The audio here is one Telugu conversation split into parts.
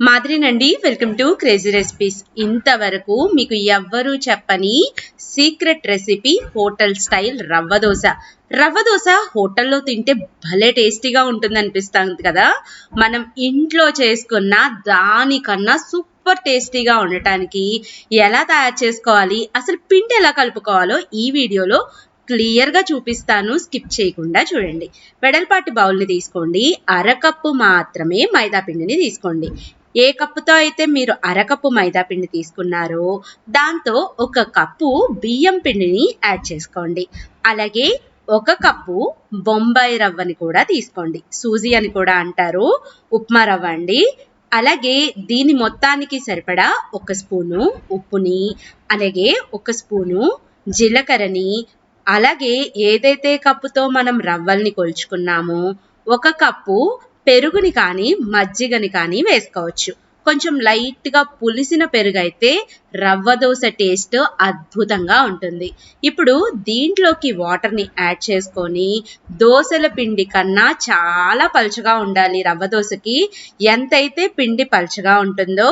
మాదిరినండి వెల్కమ్ టు క్రేజీ రెసిపీస్. ఇంతవరకు మీకు ఎవ్వరూ చెప్పని secret recipe hotel style rava dosa. Rava dosa హోటల్లో తింటే భలే టేస్టీగా ఉంటుంది అనిపిస్తుంది కదా? మనం ఇంట్లో చేసుకున్న దానికన్నా సూపర్ టేస్టీగా ఉండటానికి ఎలా తయారు చేసుకోవాలి అసలు పిండి ఎలా కలుపుకోవాలో ఈ వీడియోలో క్లియర్గా చూపిస్తాను. స్కిప్ చేయకుండా చూడండి. వెడల్పాటి బౌల్ని తీసుకోండి. అరకప్పు మాత్రమే మైదా పిండిని తీసుకోండి. ఏ కప్పుతో అయితే మీరు అరకప్పు మైదా పిండి తీసుకున్నారో దాంతో ఒక కప్పు బియ్యం పిండిని యాడ్ చేసుకోండి. అలాగే ఒక కప్పు బొంబాయి రవ్వని కూడా తీసుకోండి. సూజీ అని కూడా అంటారు. ఉప్మా రవ్వ అండి. అలాగే దీని మొత్తానికి సరిపడా ఒక స్పూను ఉప్పుని అలాగే ఒక స్పూను జీలకర్రని అలాగే ఏదైతే కప్పుతో మనం రవ్వల్ని కొలుచుకున్నామో ఒక కప్పు పెరుగుని కానీ మజ్జిగని కానీ వేసుకోవచ్చు. కొంచెం లైట్గా పులిసిన పెరుగు అయితే రవ్వ దోశ టేస్ట్ అద్భుతంగా ఉంటుంది. ఇప్పుడు దీంట్లోకి వాటర్ని యాడ్ చేసుకొని దోశల పిండి కన్నా చాలా పలుచగా ఉండాలి రవ్వ దోశకి. ఎంతైతే పిండి పలుచగా ఉంటుందో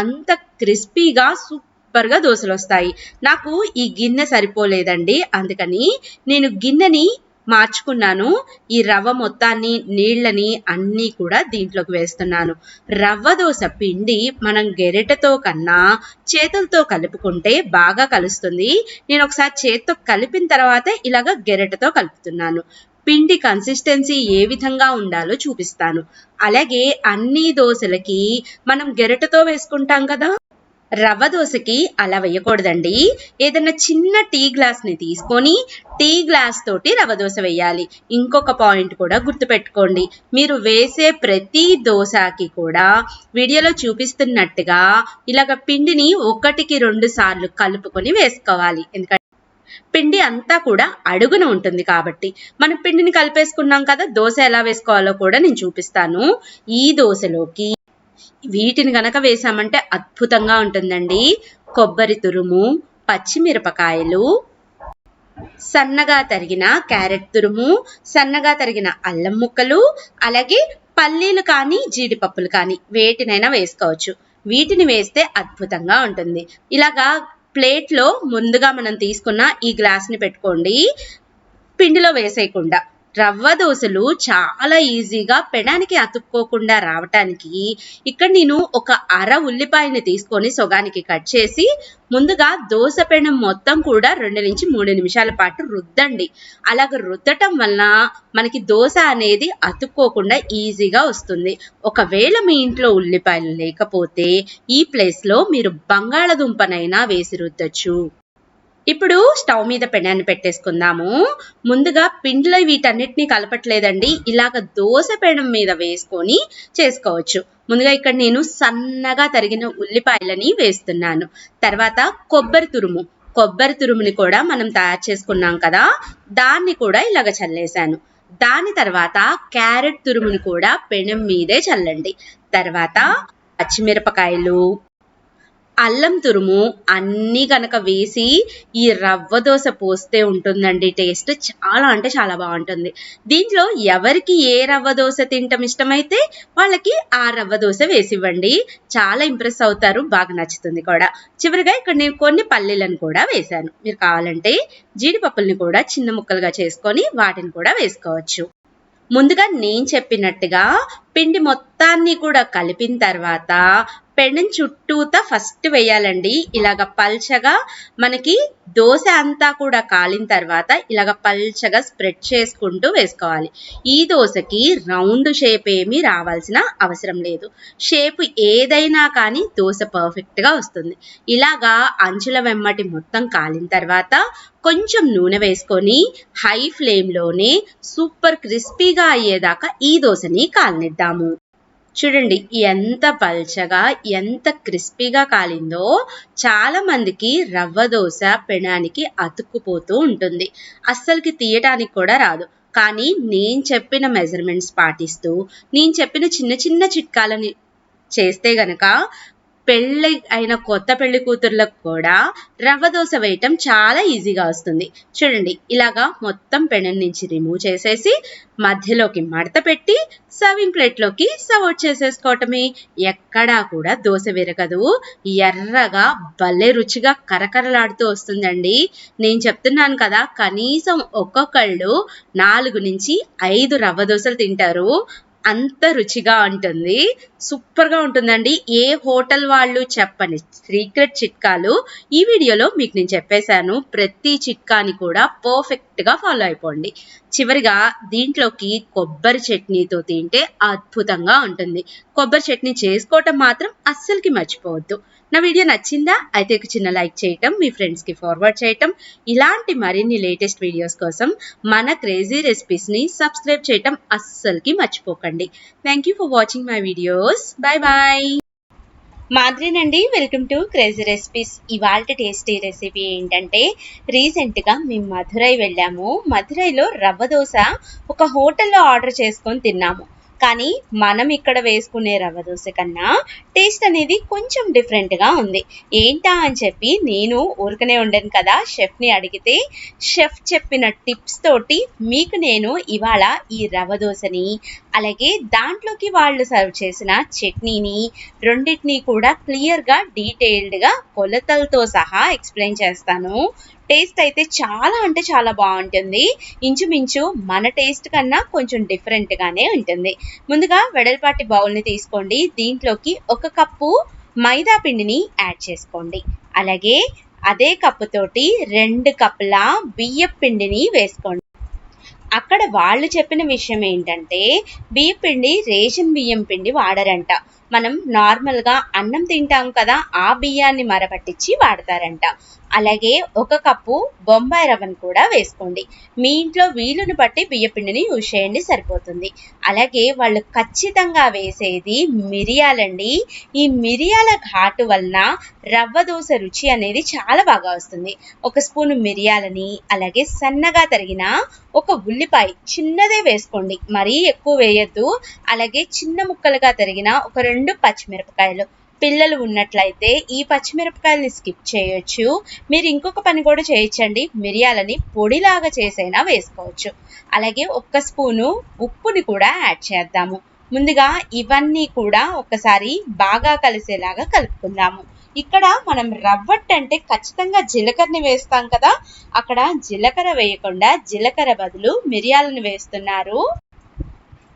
అంత క్రిస్పీగా సూపర్గా దోశలు వస్తాయి నాకు ఈ గిన్నె సరిపోలేదండి. అందుకని నేను గిన్నెని మార్చుకున్నాను. ఈ రవ్వ మొత్తాన్ని నీళ్ళని అన్నీ కూడా దీంట్లోకి వేస్తున్నాను. రవ్వ దోశ పిండి మనం గెరెటతో కన్నా చేతులతో కలుపుకుంటే బాగా కలుస్తుంది. నేను ఒకసారి చేత్తో కలిపిన తర్వాత ఇలాగ గెరెటతో కలుపుతున్నాను. పిండి కన్సిస్టెన్సీ ఏ విధంగా ఉండాలో చూపిస్తాను. అలాగే అన్ని దోశలకి మనం గెరెటతో వేసుకుంటాం కదా. రవ్వ దోశకి అలా వేయకూడదండి. ఏదైనా చిన్న టీ గ్లాస్ని తీసుకొని టీ గ్లాస్ తోటి రవ్వ దోశ వేయాలి. ఇంకొక పాయింట్ కూడా గుర్తుపెట్టుకోండి. మీరు వేసే ప్రతి దోశకి కూడా వీడియోలో చూపిస్తున్నట్టుగా ఇలాగ పిండిని ఒకటికి రెండు సార్లు కలుపుకొని వేసుకోవాలి. ఎందుకంటే పిండి అంతా కూడా అడుగున ఉంటుంది కాబట్టి. మనం పిండిని కలిపేసుకున్నాం కదా దోశ ఎలా వేసుకోవాలో కూడా నేను చూపిస్తాను. ఈ దోశలోకి వీటిని గనక వేసామంటే అద్భుతంగా ఉంటుందండి. కొబ్బరి తురుము పచ్చిమిరపకాయలు సన్నగా తరిగిన క్యారెట్ తురుము సన్నగా తరిగిన అల్లం ముక్కలు అలాగే పల్లీలు కానీ జీడిపప్పులు కానీ వేటినైనా వేసుకోవచ్చు. వీటిని వేస్తే అద్భుతంగా ఉంటుంది. ఇలాగా ప్లేట్లో ముందుగా మనం తీసుకున్న ఈ గ్లాస్ని పెట్టుకోండి. పిండిలో వేసేయకుండా. రవ్వ దోశలు చాలా ఈజీగా పెడానికి అతుక్కోకుండా రావటానికి ఇక్కడ నేను ఒక అర ఉల్లిపాయని తీసుకొని సొగానికి కట్ చేసి ముందుగా దోశ పెనం మొత్తం కూడా రెండు నుంచి మూడు నిమిషాల పాటు రుద్దండి. అలాగ రుద్దటం వలన మనకి దోశ అనేది అతుక్కోకుండా ఈజీగా వస్తుంది. ఒకవేళ మీ ఇంట్లో ఉల్లిపాయలు లేకపోతే ఈ ప్లేస్లో మీరు బంగాళదుంపనైనా వేసి రుద్దచ్చు. ఇప్పుడు స్టవ్ మీద పెనాన్ని పెట్టేసుకుందాము. ముందుగా పిండిలో వీటన్నిటిని కలపట్లేదండి. ఇలాగ దోశ పెనం మీద వేసుకొని చేసుకోవచ్చు. ముందుగా ఇక్కడ నేను సన్నగా తరిగిన ఉల్లిపాయలని వేస్తున్నాను. తర్వాత కొబ్బరి తురుము. కొబ్బరి తురుముని కూడా మనం తయారు చేసుకున్నాం కదా దాన్ని కూడా ఇలాగ చల్లేశాను. దాని తర్వాత క్యారెట్ తురుముని కూడా పెనం మీదే చల్లండి. తర్వాత పచ్చిమిరపకాయలు అల్లం తురుము అన్నీ కనుక వేసి ఈ రవ్వ దోశ పోస్తే ఉంటుందండి. టేస్ట్ చాలా అంటే చాలా బాగుంటుంది. దీంట్లో ఎవరికి ఏ రవ్వ దోశ తింటం ఇష్టమైతే వాళ్ళకి ఆ రవ్వ దోశ వేసివ్వండి. చాలా ఇంప్రెస్ అవుతారు బాగా నచ్చుతుంది కూడా. చివరిగా ఇక్కడ నేను కొన్ని పల్లీలను కూడా వేశాను. మీరు కావాలంటే జీడిపప్పుల్ని కూడా చిన్న ముక్కలుగా చేసుకొని వాటిని కూడా వేసుకోవచ్చు. ముందుగా నేను చెప్పినట్టుగా పిండి మొత్తాన్ని కూడా కలిపిన తర్వాత పెనం చుట్టూతా ఫస్ట్ వేయాలండి. ఇలాగ పల్చగా మనకి దోశ అంతా కూడా కాలిన తర్వాత ఇలాగ పల్చగా స్ప్రెడ్ చేసుకుంటూ వేసుకోవాలి. ఈ దోశకి రౌండ్ షేప్ ఏమీ రావాల్సిన అవసరం లేదు. షేప్ ఏదైనా కానీ దోశ పర్ఫెక్ట్గా వస్తుంది. ఇలాగా అంచుల వెమ్మటి మొత్తం కాలిన తర్వాత కొంచెం నూనె వేసుకొని హై ఫ్లేమ్లోనే సూపర్ క్రిస్పీగా అయ్యేదాకా ఈ దోశని కాలనిద్దాము చూడండి ఎంత పల్చగా ఎంత క్రిస్పీగా కాలిందో చాలా మందికి రవ్వ దోశ పెనానికి అతుక్కుపోతూ ఉంటుంది. అస్సలకి తీయటానికి కూడా రాదు. కానీ నేను చెప్పిన మెజర్మెంట్స్ పాటిస్తూ నేను చెప్పిన చిన్న చిన్న చిట్కాలని చేస్తే గనక పెళ్ళి అయిన కొత్త పెళ్ళి కూతుర్లకు కూడా రవ్వ దోశ వేయటం చాలా ఈజీగా వస్తుంది. చూడండి ఇలాగా మొత్తం పెనం నుంచి రిమూవ్ చేసేసి మధ్యలోకి మడత పెట్టి సర్వింగ్ ప్లేట్లోకి సర్వ్ చేసేసుకోవటమే. ఎక్కడా కూడా దోశ విరగదు. ఎర్రగా భలే రుచిగా కరకరలాడుతూ వస్తుందండి. నేను చెప్తున్నాను కదా కనీసం ఒక్కొక్కళ్ళు నాలుగు నుంచి ఐదు రవ్వ దోశలు తింటారు. అంత రుచిగా ఉంటుంది. సూపర్గా ఉంటుందండి. ఏ హోటల్ వాళ్ళు చెప్పని సీక్రెట్ చిట్కాలు ఈ వీడియోలో మీకు నేను చెప్పేశాను. ప్రతి చిట్కాని కూడా పర్ఫెక్ట్గా ఫాలో అయిపోండి. చివరిగా దీంట్లోకి కొబ్బరి చట్నీతో తింటే అద్భుతంగా ఉంటుంది. కొబ్బరి చట్నీ చేసుకోవటం మాత్రం అస్సలకి మర్చిపోవద్దు. నా వీడియో నచ్చిందా? అయితే ఒక చిన్న లైక్ చేయటం మీ ఫ్రెండ్స్కి ఫార్వర్డ్ చేయటం. ఇలాంటి మరిన్ని లేటెస్ట్ వీడియోస్ కోసం మన క్రేజీ రెసిపీస్ని సబ్స్క్రైబ్ చేయటం అస్సలకి మర్చిపోకండి. Thank you for watching my videos bye bye మాదిరినండి welcome to crazy recipes ఇవాళ టేస్టీ రెసిపీ ఏంటంటే రీసెంట్గా మేము మధురై వెళ్ళాము. మధురైలో రవ్వ దోశ ఒక హోటల్లో ఆర్డర్ చేసుకొని తిన్నాము. కానీ మనం ఇక్కడ వేసుకునే రవ్వ దోశ కన్నా టేస్ట్ అనేది కొంచెం డిఫరెంట్గా ఉంది. ఏంటా అని చెప్పి నేను ఊరికనే ఉండను కదా షెఫ్ని అడిగితే షెఫ్ చెప్పిన టిప్స్ తోటి మీకు నేను ఇవాళ ఈ రవ్వ దోశని అలాగే దాంట్లోకి వాళ్ళు సర్వ్ చేసిన చట్నీని రెండింటినీ కూడా క్లియర్గా డీటెయిల్డ్గా కొలతలతో సహా ఎక్స్ప్లెయిన్ చేస్తాను. టేస్ట్ అయితే చాలా అంటే చాలా బాగుంటుంది. ఇంచుమించు మన టేస్ట్ కన్నా కొంచెం డిఫరెంట్గానే ఉంటుంది. ముందుగా వెడల్పాటి బౌల్ని తీసుకోండి. దీంట్లోకి ఒక కప్పు మైదా పిండిని యాడ్ చేసుకోండి. అలాగే అదే కప్పుతోటి రెండు కప్పుల బియ్యం పిండిని వేసుకోండి. అక్కడ వాళ్ళు చెప్పిన విషయం ఏంటంటే బియ్యం పిండి రేషన్ బియ్యం పిండి వాడరంట. మనం నార్మల్గా అన్నం తింటాం కదా ఆ బియ్యాన్ని మరపట్టించి వాడతారంట. అలాగే ఒక కప్పు బొంబాయి రవ్వను కూడా వేసుకోండి. మీ ఇంట్లో వీలును బట్టి బియ్యపిండిని యూజ్ చేయండి సరిపోతుంది. అలాగే వాళ్ళు ఖచ్చితంగా వేసేది మిరియాలండి. ఈ మిరియాల ఘాటు వలన రవ్వ దోశ రుచి అనేది చాలా బాగా వస్తుంది. ఒక స్పూన్ మిరియాలని అలాగే సన్నగా తరిగిన ఒక ఉల్లిపాయ చిన్నదే వేసుకోండి. మరీ ఎక్కువ వేయద్దు. అలాగే చిన్న ముక్కలుగా తరిగిన ఒక రెండు రెండు పచ్చిమిరపకాయలు. పిల్లలు ఉన్నట్లయితే ఈ పచ్చిమిరపకాయలని స్కిప్ చేయొచ్చు. మీరు ఇంకొక పని కూడా చేయొచ్చండి. మిరియాలని పొడిలాగా చేసైనా వేసుకోవచ్చు. అలాగే ఒక్క స్పూను ఉప్పుని కూడా యాడ్ చేద్దాము. ముందుగా ఇవన్నీ కూడా ఒకసారి బాగా కలిసేలాగా కలుపుకుందాము. ఇక్కడ మనం రవ్వట్ అంటే ఖచ్చితంగా జీలకర్రని వేస్తాం కదా. అక్కడ జీలకర్ర వేయకుండా జీలకర్ర బదులు మిరియాలను వేస్తున్నారు.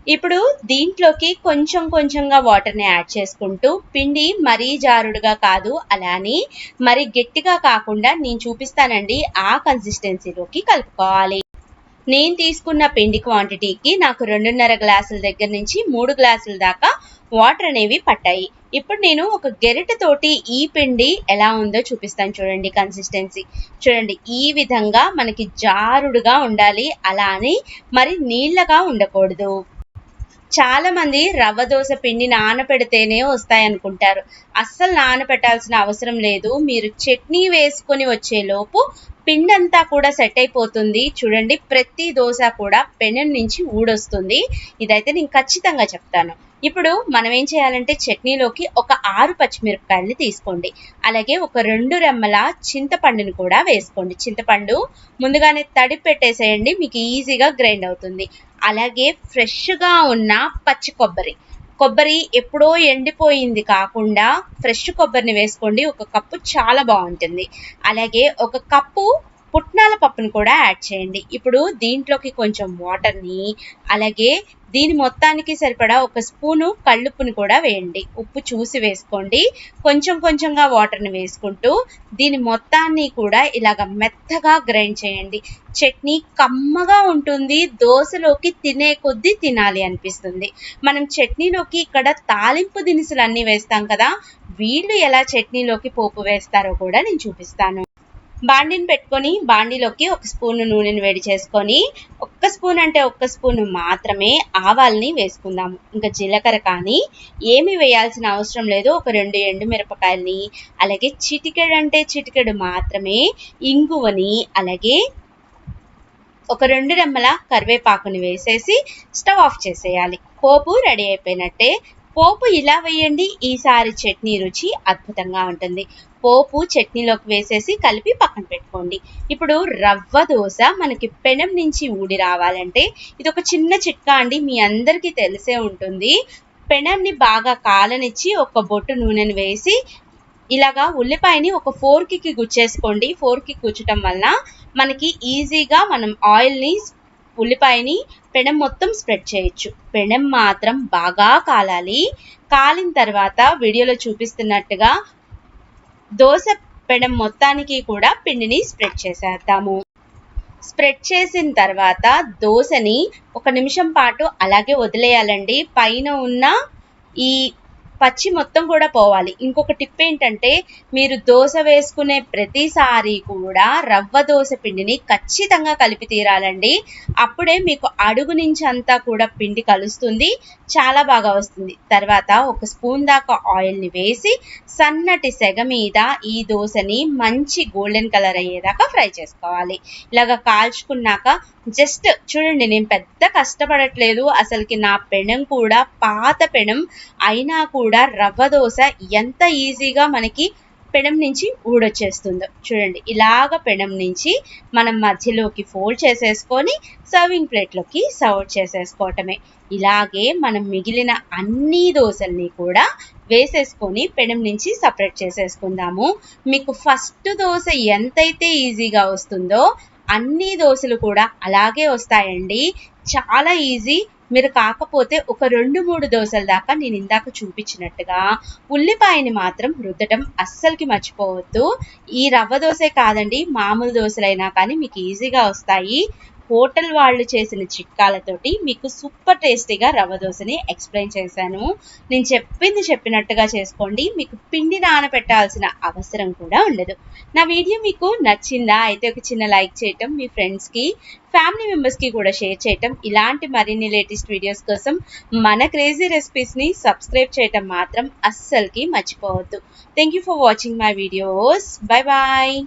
ఇప్పుడు దీంట్లోకి కొంచెం కొంచెంగా వాటర్ని యాడ్ చేసుకుంటూ పిండి మరీ జారుడుగా కాదు అలానే మరి గట్టిగా కాకుండా నేను చూపిస్తానండి ఆ కన్సిస్టెన్సీలోకి కలుపుకోవాలి. నేను తీసుకున్న పిండి క్వాంటిటీకి నాకు రెండున్నర గ్లాసుల దగ్గర నుంచి మూడు గ్లాసుల దాకా వాటర్ అనేవి పట్టాయి. ఇప్పుడు నేను ఒక గెరిటతోటి ఈ పిండి ఎలా ఉందో చూపిస్తాను చూడండి కన్సిస్టెన్సీ చూడండి ఈ విధంగా మనకి జారుడుగా ఉండాలి అలా అని మరి నీళ్ళగా ఉండకూడదు. చాలా మంది రవ్వ దోశ పిండి నానపెడితేనే వస్తాయనుకుంటారు. అస్సలు నానపెట్టాల్సిన అవసరం లేదు. మీరు చట్నీ వేసుకొని వచ్చేలోపు పిండంతా పిండి అంతా కూడా సెట్ అయిపోతుంది. చూడండి ప్రతి దోశ కూడా పెనం నుంచి ఊడొస్తుంది. ఇదైతే నేను ఖచ్చితంగా చెప్తాను. ఇప్పుడు మనం ఏం చేయాలంటే చట్నీలోకి ఒక ఆరు పచ్చిమిరపకాయలని తీసుకోండి. అలాగే ఒక రెండు రెమ్మల చింతపండుని కూడా వేసుకోండి. చింతపండు ముందుగానే తడి పెట్టేసేయండి మీకు ఈజీగా గ్రైండ్ అవుతుంది. అలాగే ఫ్రెష్గా ఉన్న పచ్చి కొబ్బరి. కొబ్బరి ఎప్పుడో ఎండిపోయింది కాకుండా ఫ్రెష్ కొబ్బరిని వేసుకోండి. ఒక కప్పు చాలా బాగుంటుంది. అలాగే ఒక కప్పు పుట్నాల పప్పును కూడా యాడ్ చేయండి. ఇప్పుడు దీంట్లోకి కొంచెం వాటర్ని అలాగే దీని మొత్తానికి సరిపడా ఒక స్పూను కళ్ళుప్పుని కూడా వేయండి. ఉప్పు చూసి వేసుకోండి. కొంచెం కొంచెంగా వాటర్ని వేసుకుంటూ దీని మొత్తాన్ని కూడా ఇలాగ మెత్తగా గ్రైండ్ చేయండి. చట్నీ కమ్మగా ఉంటుంది. దోశలోకి తినే కొద్దీ తినాలి అనిపిస్తుంది. మనం చట్నీలోకి ఇక్కడ తాలింపు దినుసులు అన్నీ వేస్తాం కదా. వీళ్ళు ఎలా చట్నీలోకి పోపు వేస్తారో కూడా నేను చూపిస్తాను. బాండిని పెట్టుకొని బాండిలోకి ఒక స్పూన్ నూనెని వేడి చేసుకొని ఒక్క స్పూన్ అంటే ఒక్క స్పూన్ మాత్రమే ఆవాల్ని వేసుకుందాము. ఇంకా జీలకర్ర కానీ ఏమి వేయాల్సిన అవసరం లేదు. ఒక రెండు ఎండు మిరపకాయల్ని అలాగే చిటికెడు అంటే చిటికెడు మాత్రమే ఇంగువని అలాగే ఒక రెండు రెమ్మల కరివేపాకుని వేసేసి స్టవ్ ఆఫ్ చేసేయాలి. పోపు రెడీ అయిపోయినట్టే. పోపు ఇలా వేయండి ఈసారి చట్నీ రుచి అద్భుతంగా ఉంటుంది. పోపు చట్నీలోకి వేసేసి కలిపి పక్కన పెట్టుకోండి. ఇప్పుడు రవ్వ దోశ మనకి పెనం నుంచి ఊడి రావాలంటే ఇది ఒక చిన్న చిట్కా అండి. మీ అందరికీ తెలిసే ఉంటుంది. పెనాన్ని బాగా కాలనిచ్చి ఒక బొట్టు నూనెను వేసి ఇలాగా ఉల్లిపాయని ఒక ఫోర్క్కి గుచ్చేసుకోండి. ఫోర్కి గుచ్చటం వల్ల మనకి ఈజీగా మనం ఆయిల్ని ఉల్లిపాయని పెనం మొత్తం స్ప్రెడ్ చేయొచ్చు. పెనం మాత్రం బాగా కాలాలి. కాలిన తర్వాత వీడియోలో చూపిస్తున్నట్టుగా దోశ పెడం మొత్తానికి కూడా పిండిని స్ప్రెడ్ చేసేద్దాము. స్ప్రెడ్ చేసిన తర్వాత దోశని ఒక నిమిషం పాటు అలాగే వదిలేయాలండి. పైన ఉన్న ఈ పచ్చి మొత్తం కూడా పోవాలి. ఇంకొక టిప్ ఏంటంటే మీరు దోశ వేసుకునే ప్రతిసారి కూడా రవ్వ దోశ పిండిని ఖచ్చితంగా కలిపి తీరాలండి. అప్పుడే మీకు అడుగు నుంచి అంతా కూడా పిండి కలుస్తుంది చాలా బాగా వస్తుంది. తర్వాత ఒక స్పూన్ దాకా ఆయిల్ని వేసి సన్నటి సెగ మీద ఈ దోశని మంచి గోల్డెన్ కలర్ అయ్యేదాకా ఫ్రై చేసుకోవాలి. ఇలాగ కాల్చుకున్నాక జస్ట్ చూడండి నేను పెద్ద కష్టపడట్లేదు. అసలుకి నా పెనం కూడా పాత పెనం అయినా కూడా కూడా రవ్వ దోశ ఎంత ఈజీగా మనకి పెనం నుంచి ఊడొచ్చేస్తుందో. చూడండి ఇలాగ పెనం నుంచి మనం మధ్యలోకి ఫోల్డ్ చేసేసుకొని సర్వింగ్ ప్లేట్లోకి సర్వ్ చేసేసుకోవటమే. ఇలాగే మనం మిగిలిన అన్ని దోశల్ని కూడా వేసేసుకొని పెనం నుంచి సపరేట్ చేసేసుకుందాము. మీకు ఫస్ట్ దోశ ఎంతైతే ఈజీగా వస్తుందో అన్ని దోశలు కూడా అలాగే వస్తాయండి. చాలా ఈజీ మీరు కాకపోతే ఒక రెండు మూడు దోశల దాకా నేను ఇందాక చూపించినట్టుగా ఉల్లిపాయని మాత్రం రుద్దటం అస్సలకి మర్చిపోవద్దు. ఈ రవ్వ దోశే కాదండి మామూలు దోశలైనా కానీ మీకు ఈజీగా వస్తాయి. హోటల్ వాళ్ళు చేసిన చిట్కాలతోటి మీకు సూపర్ టేస్టీగా రవ్వ దోశని ఎక్స్ప్లెయిన్ చేశాను. నేను చెప్పింది చెప్పినట్టుగా చేసుకోండి. మీకు పిండి నానబెట్టాల్సిన అవసరం కూడా ఉండదు. నా వీడియో మీకు నచ్చిందా? అయితే ఒక చిన్న లైక్ చేయటం మీ ఫ్రెండ్స్కి ఫ్యామిలీ మెంబర్స్కి కూడా షేర్ చేయటం. ఇలాంటి మరిన్ని లేటెస్ట్ వీడియోస్ కోసం మన క్రేజీ రెసిపీస్ని సబ్స్క్రైబ్ చేయటం మాత్రం అస్సలకి మర్చిపోవద్దు. Thank you for watching my videos bye bye